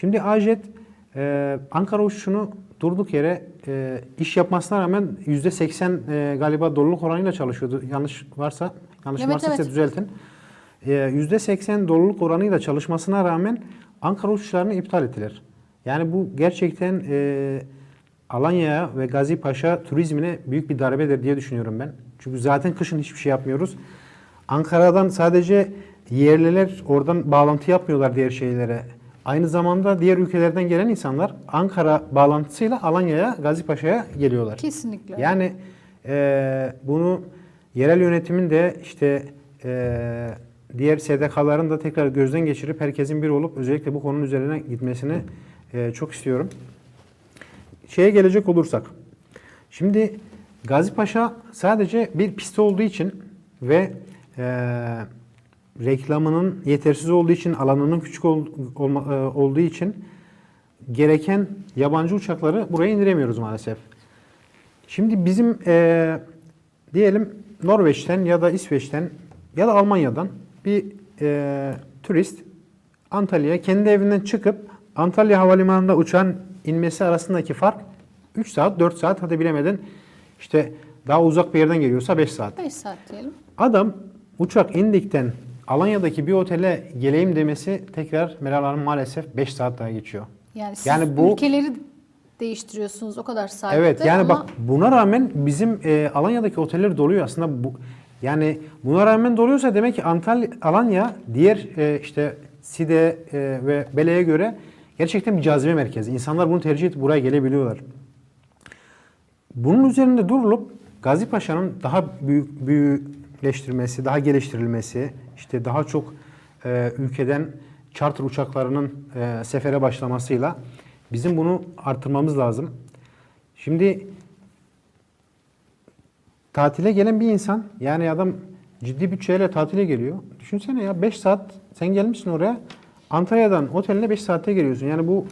Şimdi Ajet e, Ankara uçuşunu durduk yere e, iş yapmasına rağmen %80 e, galiba doluluk oranıyla çalışıyordu. Yanlış varsa, yanlış Evet, varsa size evet. düzeltin. E, %80 doluluk oranıyla çalışmasına rağmen Ankara uçuşlarını iptal ettiler. Yani bu gerçekten e, Alanya'ya ve Gazi Paşa turizmine büyük bir darbedir diye düşünüyorum ben. Çünkü zaten kışın hiçbir şey yapmıyoruz. Ankara'dan sadece yerliler oradan bağlantı yapmıyorlar diğer şeylere. Aynı zamanda diğer ülkelerden gelen insanlar Ankara bağlantısıyla Alanya'ya, Gazi Paşa'ya geliyorlar. Kesinlikle. Yani e, bunu yerel yönetimin de işte e, diğer SDK'ların da tekrar gözden geçirip herkesin bir olup özellikle bu konunun üzerine gitmesini e, çok istiyorum. Şeye gelecek olursak. Şimdi Gazi Paşa sadece bir pist olduğu için ve e, reklamının yetersiz olduğu için, alanının küçük ol- olma- e, olduğu için gereken yabancı uçakları buraya indiremiyoruz maalesef. Şimdi bizim e, diyelim Norveç'ten ya da İsveç'ten ya da Almanya'dan bir e, turist Antalya'ya kendi evinden çıkıp Antalya Havalimanı'nda uçağın inmesi arasındaki fark 3 saat 4 saat hadi bilemedin işte daha uzak bir yerden geliyorsa 5 saat. 5 saat diyelim. Adam uçak indikten Alanya'daki bir otele geleyim demesi tekrar Meral Hanım maalesef 5 saat daha geçiyor. Yani siz Yani bu- ülkeleri değiştiriyorsunuz o kadar saatte Evet yani ama bak buna rağmen bizim e, Alanya'daki oteller doluyor aslında bu yani buna rağmen doluyorsa demek ki Antalya Alanya diğer e, işte Side e, ve Bele'ye göre gerçekten bir cazibe merkezi. İnsanlar bunu tercih edip buraya gelebiliyorlar. Bunun üzerinde durulup Gazi Paşa'nın daha büyük büyükleştirilmesi, daha geliştirilmesi, işte daha çok e, ülkeden charter uçaklarının e, sefere başlamasıyla bizim bunu artırmamız lazım. Şimdi tatile gelen bir insan yani adam ciddi bütçeyle tatile geliyor. Düşünsene ya 5 saat sen gelmişsin oraya Antalya'dan oteline 5 saatte geliyorsun. Yani bu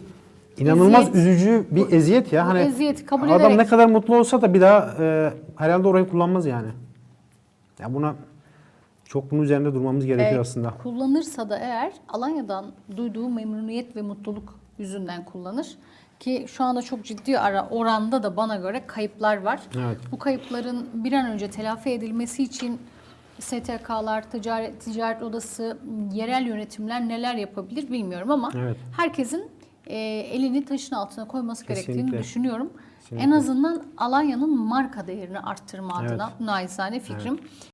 inanılmaz Eziyet. üzücü bir eziyet ya. Hani eziyeti kabul adam ederek ne kadar mutlu olsa da bir daha e, herhalde orayı kullanmaz yani. Ya buna çok bunun üzerinde durmamız gerekiyor e, aslında. kullanırsa da eğer Alanya'dan duyduğu memnuniyet ve mutluluk yüzünden kullanır. Ki şu anda çok ciddi ara oranda da bana göre kayıplar var. Evet. Bu kayıpların bir an önce telafi edilmesi için STK'lar, ticaret, ticaret odası, yerel yönetimler neler yapabilir bilmiyorum ama Evet. herkesin e, elini taşın altına koyması gerektiğini Kesinlikle. düşünüyorum. Kesinlikle. En azından Alanya'nın marka değerini arttırma Evet. adına naizane fikrim.